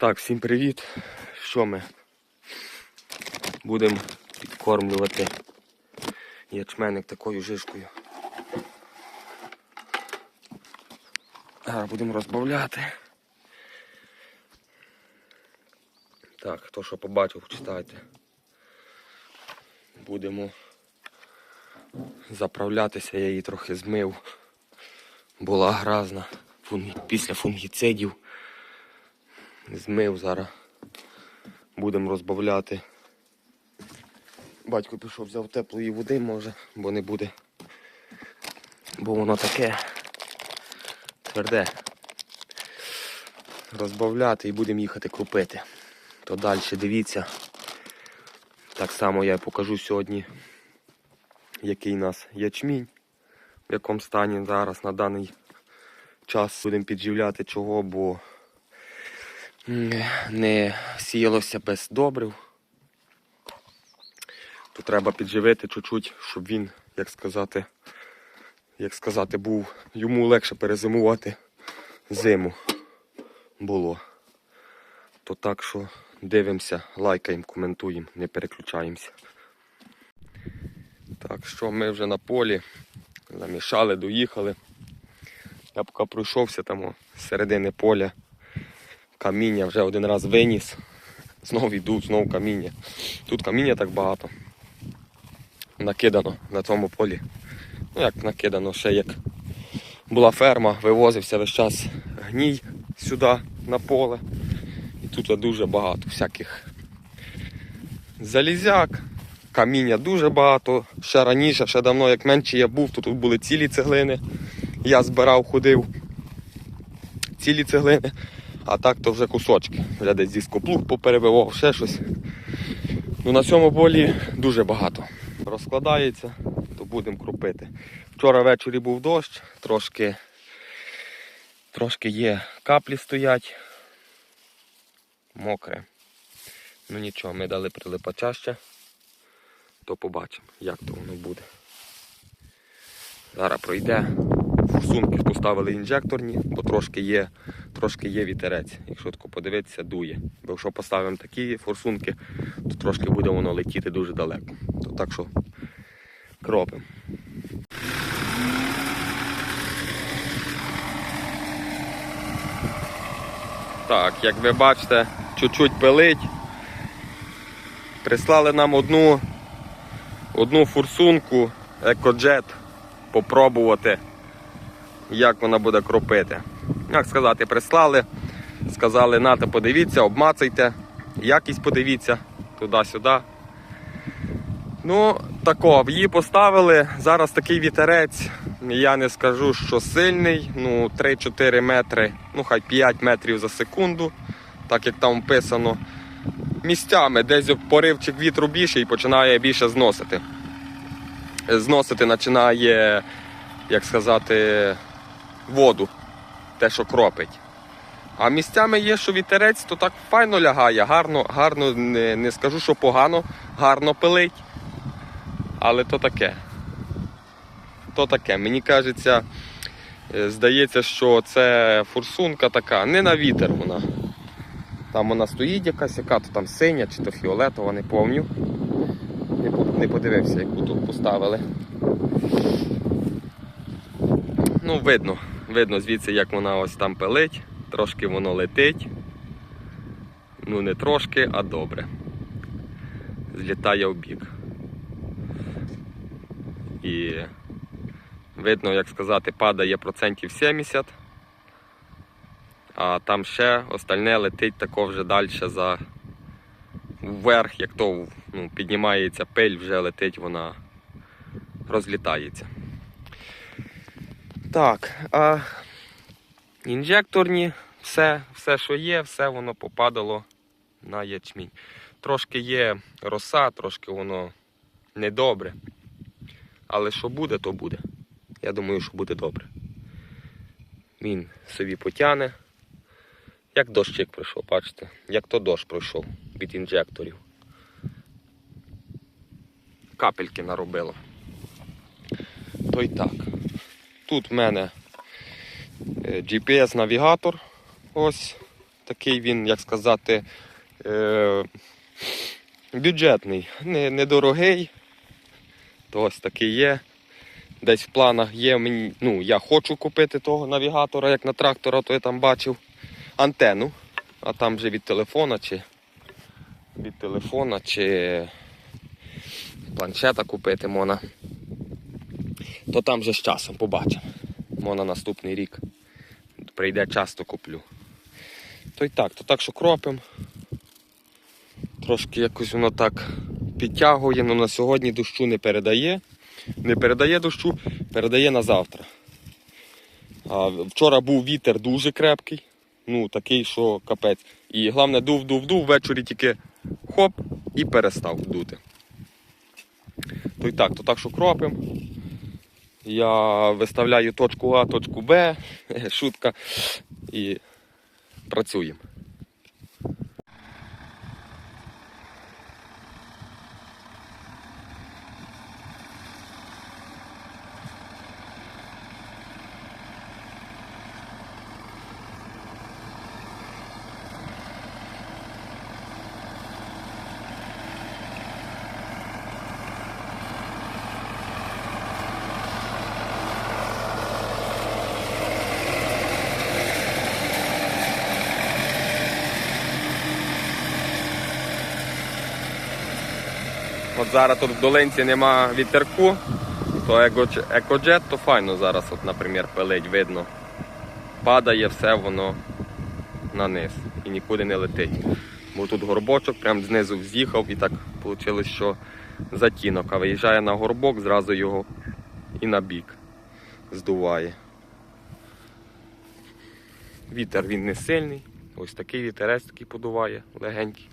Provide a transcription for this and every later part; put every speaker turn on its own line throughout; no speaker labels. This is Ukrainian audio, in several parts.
Так, всім привіт. Що ми будемо підкормлювати ячменник такою жишкою. Зараз будемо розбавляти. Так, хто що побачив, читайте. Будемо заправлятися, я її трохи змив. Була гразна після фунгіцидів. Змив зараз. Будемо розбавляти. Батько пішов, взяв теплої води, може, бо не буде. Бо воно таке тверде. Розбавляти і будемо їхати купити. То далі дивіться. Так само я покажу сьогодні, який у нас ячмінь, в якому стані зараз на даний час будемо підживляти чого, бо не сіялося без добрив. То треба підживити чуть-чуть, щоб він, як сказати, як сказати, був йому легше перезимувати зиму було. То так що дивимося, лайкаємо, коментуємо, не переключаємося. Так що ми вже на полі замішали, доїхали. Я поки пройшовся там з середини поля каміння вже один раз виніс. Знову йду, знову каміння. Тут каміння так багато. Накидано на цьому полі. Ну як накидано, ще як була ферма, вивозився весь час гній сюди на поле. І тут дуже багато всяких залізяк, каміння дуже багато. Ще раніше, ще давно, як менше я був, то тут були цілі цеглини. Я збирав, ходив. Цілі цеглини. А так то вже кусочки. Вже десь зі скоплуг поперебивав, ще щось. Ну на цьому полі дуже багато. Розкладається, то будемо крупити. Вчора ввечері був дощ, трошки, трошки є каплі стоять. Мокре. Ну нічого, ми дали прилипача ще, то побачимо, як то воно буде. Зараз пройде. Форсунки поставили інжекторні, бо трошки є, трошки є вітерець. Якщо тако подивитися, дує. Бо якщо поставимо такі форсунки, то трошки буде воно летіти дуже далеко. То так що кропимо. Так, як ви бачите, чуть-чуть пилить. Прислали нам одну, одну форсунку екоджет попробувати як вона буде кропити. Як сказати, прислали, сказали, нате, подивіться, обмацайте, якість подивіться, туди-сюди. Ну, тако, її поставили. Зараз такий вітерець, я не скажу, що сильний, ну 3-4 метри, ну хай 5 метрів за секунду, так як там вписано. Місцями десь поривчик вітру більше і починає більше зносити. Зносити починає, як сказати, воду, те, що кропить. А місцями є, що вітерець, то так файно лягає, гарно, гарно, не, не скажу, що погано, гарно пилить. Але то таке. То таке. Мені кажеться, е, здається, що це форсунка така, не на вітер вона. Там вона стоїть якась, яка то там синя чи то фіолетова, не пам'ятаю. Не, не подивився, яку тут поставили. Ну, видно, видно звідси, як вона ось там пилить. Трошки воно летить. Ну, не трошки, а добре. Злітає в бік. І видно, як сказати, падає процентів 70. А там ще остальне летить тако вже далі за вверх, як то ну, піднімається пиль, вже летить, вона розлітається. Так, а інжекторні, все, все, що є, все воно попадало на ячмінь. Трошки є роса, трошки воно недобре. Але що буде, то буде. Я думаю, що буде добре. Він собі потягне. Як дощик пройшов, бачите? Як то дощ пройшов від інжекторів. Капельки наробило. То й так. Тут в мене е, GPS-навігатор. Ось такий він, як сказати, е, бюджетний, недорогий. То ось такий є. Десь в планах є. Мені, ну, я хочу купити того навігатора, як на трактора, то я там бачив антенну. А там вже від телефона чи від телефона чи планшета купити можна. То там вже з часом побачимо. Можна наступний рік. Прийде час, то куплю. То й так, то так, що кропим. Трошки якось воно так підтягує, але на сьогодні дощу не передає. Не передає дощу, передає на завтра. А вчора був вітер дуже крепкий, ну такий, що капець. І головне дув, дув, дув, ввечері тільки хоп і перестав дути. То й так, то так, що кропим. Я виставляю точку А, точку Б, шутка, і працюємо. От зараз тут в долинці нема вітерку, то екоджет, то файно зараз, от, наприклад, пилить, видно. Падає все воно на низ і нікуди не летить. Бо тут горбочок прям знизу з'їхав і так вийшло, що затінок, а виїжджає на горбок, зразу його і на бік здуває. Вітер він не сильний, ось такий вітерець такий подуває, легенький.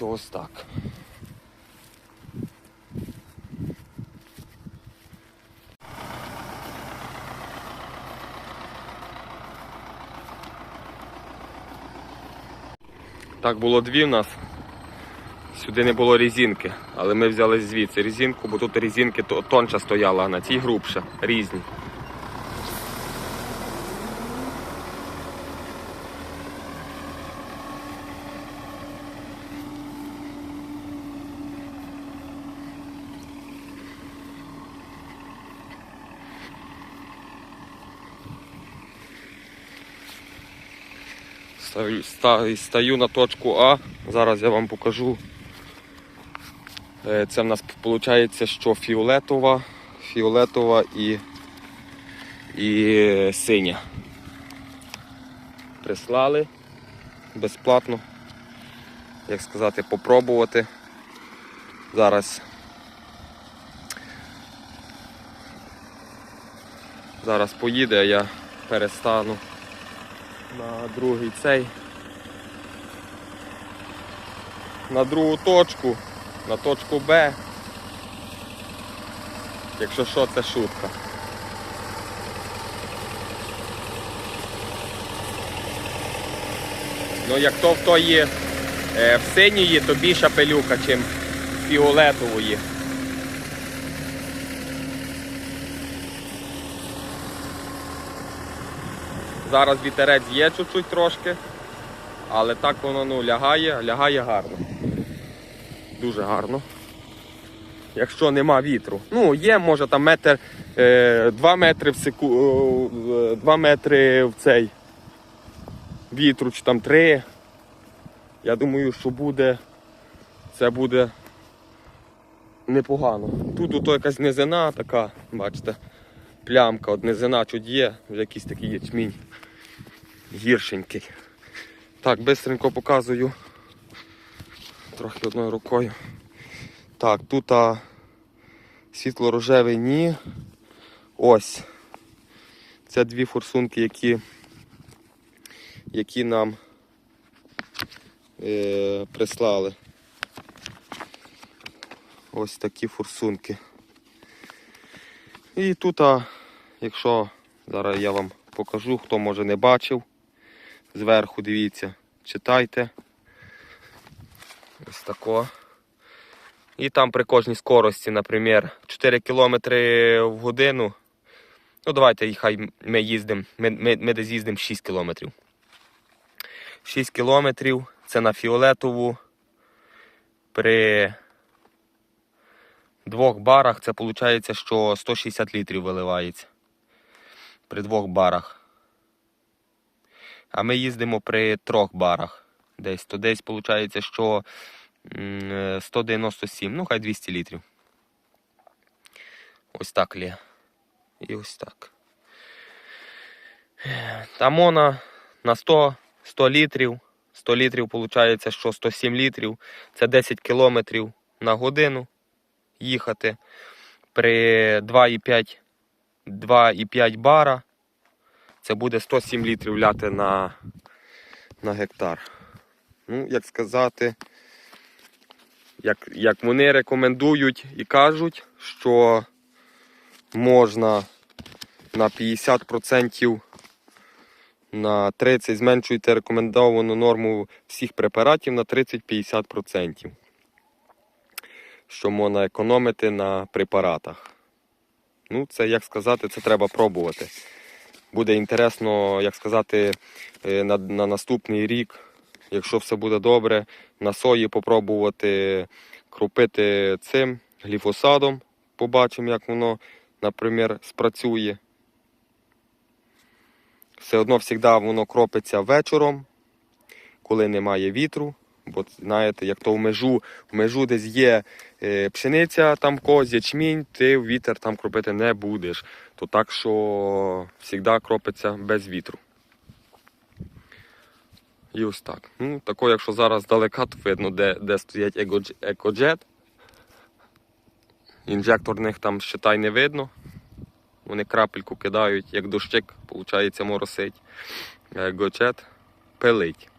То ось так. Так було дві в нас. Сюди не було різинки, але ми взяли звідси різинку, бо тут різинки то- тонша стояла, а на цій грубша, різні. Стаю, на точку А. Зараз я вам покажу. Е, Це в нас виходить, що фіолетова, фіолетова і, і синя. Прислали безплатно. Як сказати, попробувати. Зараз. Зараз поїде, а я перестану на другий цей. На другу точку, на точку Б. Якщо що, це шутка. Ну як то в тої е, в синьої, то більша пилюка, чим в фіолетової. Зараз вітерець є чуть-чуть трошки, але так воно ну, лягає, лягає гарно. Дуже гарно. Якщо нема вітру. Ну, є, може там метр, е, 2 метри в секу, е, 2 метри в цей вітру, чи там 3. Я думаю, що буде, це буде непогано. Тут ото якась низина така, бачите, плямка, от низина чуть є, вже якийсь такий ячмінь гіршенький. Так, бистренько показую. Трохи одною рукою. Так, тут а, світло-рожевий ні. Ось. Це дві форсунки, які, які нам е, прислали. Ось такі форсунки. І тут, а, якщо зараз я вам покажу, хто може не бачив, зверху дивіться, читайте. Ось тако. І там при кожній скорості, наприклад, 4 км в годину. Ну, давайте хай ми їздимо, ми, ми, ми десь їздимо 6 км. 6 кілометрів. Це на фіолетову. При двох барах це виходить, що 160 літрів виливається. При двох барах. А ми їздимо при трьох барах. Десь. То десь виходить, що е, 197, ну хай 200 літрів. Ось так лє. І ось так. Тамона на 100, 100 літрів. 100 літрів виходить, що 107 літрів. Це 10 кілометрів на годину їхати. При 2,5 2,5 бара. Це буде 107 літрів ляти на, на гектар. Ну, як сказати, як, як вони рекомендують і кажуть, що можна на 50% на 30 зменшуєте рекомендовану норму всіх препаратів на 30-50%. Що можна економити на препаратах. Ну, це, як сказати, це треба пробувати. Буде інтересно, як сказати, е, на, на наступний рік, якщо все буде добре, на сої попробувати крупити цим гліфосадом. Побачимо, як воно, наприклад, спрацює. Все одно завжди воно кропиться вечором, коли немає вітру. Бо знаєте, як то в межу, в межу десь є е, пшениця, там когось ячмінь, ти в вітер там кропити не будеш. То так що завжди кропиться без вітру. І ось так. Ну, тако, якщо зараз далека, то видно, де, де стоять екоджет. Інжекторних там щитай не видно. Вони крапельку кидають, як дощик, виходить, моросить. Екоджет пилить.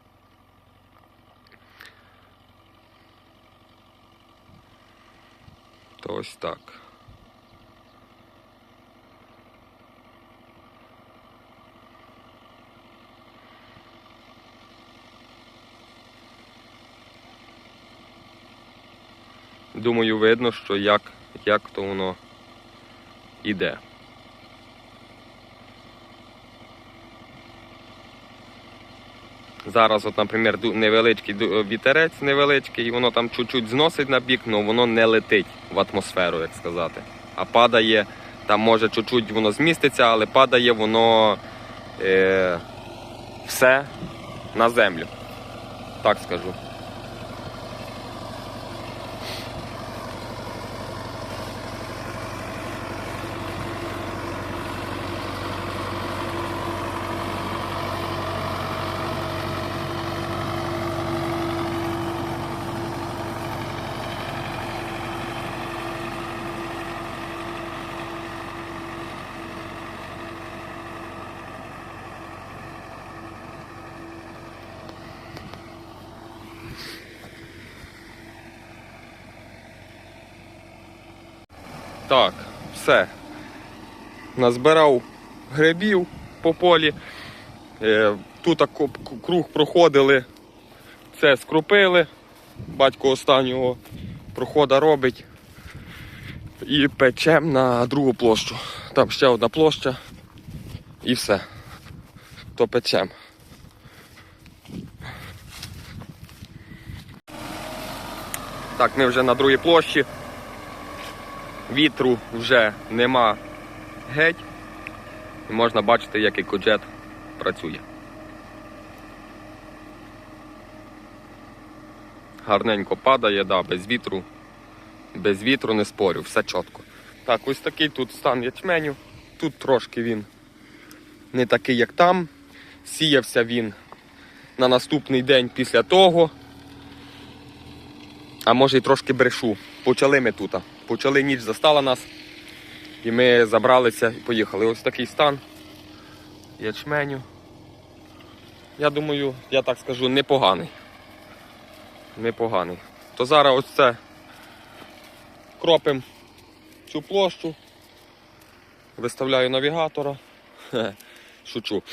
То ось так. Думаю, видно, що як, як то воно іде. Зараз, от, наприклад, невеличкий вітерець невеличкий, і воно там чуть-чуть зносить на бік, але воно не летить в атмосферу, як сказати. А падає, там може чуть-чуть воно зміститься, але падає воно е, все на землю. Так скажу. Так, все. Назбирав грибів по полі. Е, Тут круг проходили, це скрупили. Батько останнього прохода робить. І печем на другу площу. Там ще одна площа. І все. То печем. Так, ми вже на другій площі. Вітру вже нема геть. І можна бачити, як екоджет працює. Гарненько падає, да, без вітру. Без вітру не спорю, все чітко. Так, ось такий тут стан ячменю. Тут трошки він не такий, як там. Сіявся він на наступний день після того. А може і трошки брешу. Почали ми тут. Почали ніч застала нас. І ми забралися і поїхали. Ось такий стан ячменю. Я думаю, я так скажу, непоганий. Непоганий. То зараз ось це кропим цю площу. Виставляю навігатора. Шучу.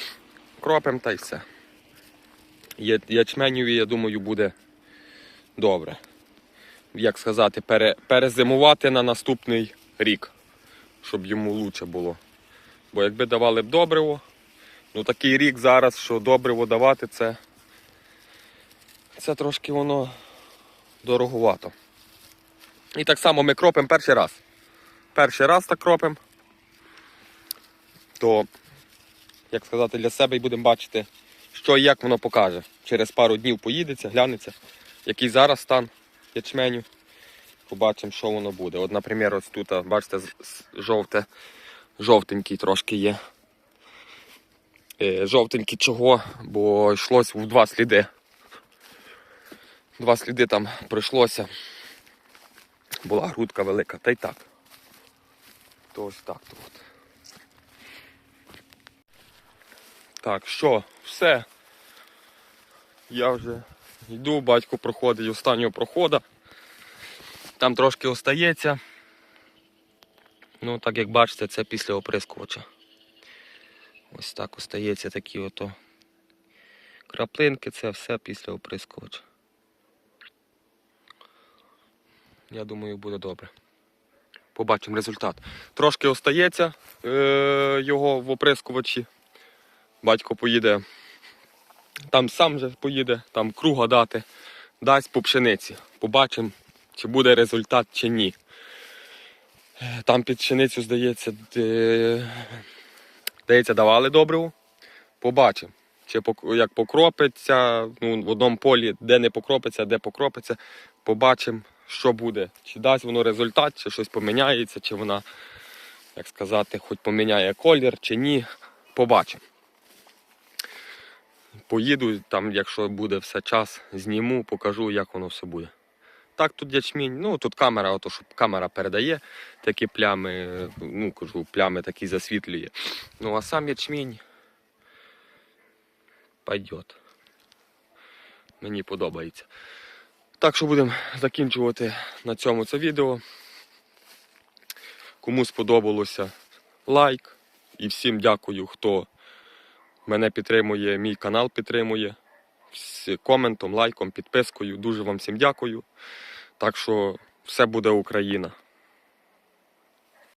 Кропим та й все. Ячменю, я думаю, буде добре як сказати, пере, перезимувати на наступний рік, щоб йому лучше було. Бо якби давали б добриво, ну такий рік зараз, що добриво давати, це це трошки воно дороговато. І так само ми кропимо перший раз. Перший раз так кропимо. То, як сказати, для себе і будемо бачити, що і як воно покаже. Через пару днів поїдеться, глянеться, який зараз стан ячменю. Побачимо, що воно буде. От, наприклад, ось тут, бачите, жовте, жовтенький трошки є. Е, Жовтенький чого, бо йшлось в два сліди. Два сліди там пройшлося. Була грудка велика, та й так. То ось так то от. Так, що, все. Я вже йду, батько проходить останнього проходу. Там трошки остається. Ну, так як бачите, це після оприскувача. Ось так остається такі ото краплинки, це все після оприскувача. Я думаю, буде добре. Побачимо результат. Трошки остається е- його в оприскувачі. Батько поїде, там сам же поїде, там круга дати, дасть по пшениці. Побачимо, чи буде результат, чи ні. Е, Там під пшеницю, здається, здається, давали добриву. Побачимо. Чи як покропиться, ну, в одному полі, де не покропиться, де покропиться. Побачимо, що буде. Чи дасть воно результат, чи щось поміняється, чи вона, як сказати, хоч поміняє колір, чи ні. Побачимо. Поїду, там, якщо буде все час, зніму, покажу, як воно все буде. Так, тут ячмінь, ну тут камера, ото, щоб камера передає такі плями, ну кажу, плями такі засвітлює. Ну а сам ячмінь пойдет. Мені подобається. Так що будемо закінчувати на цьому це відео. Кому сподобалося лайк. І всім дякую, хто мене підтримує, мій канал підтримує. З коментом, лайком, підпискою. Дуже вам всім дякую. Так що все буде Україна.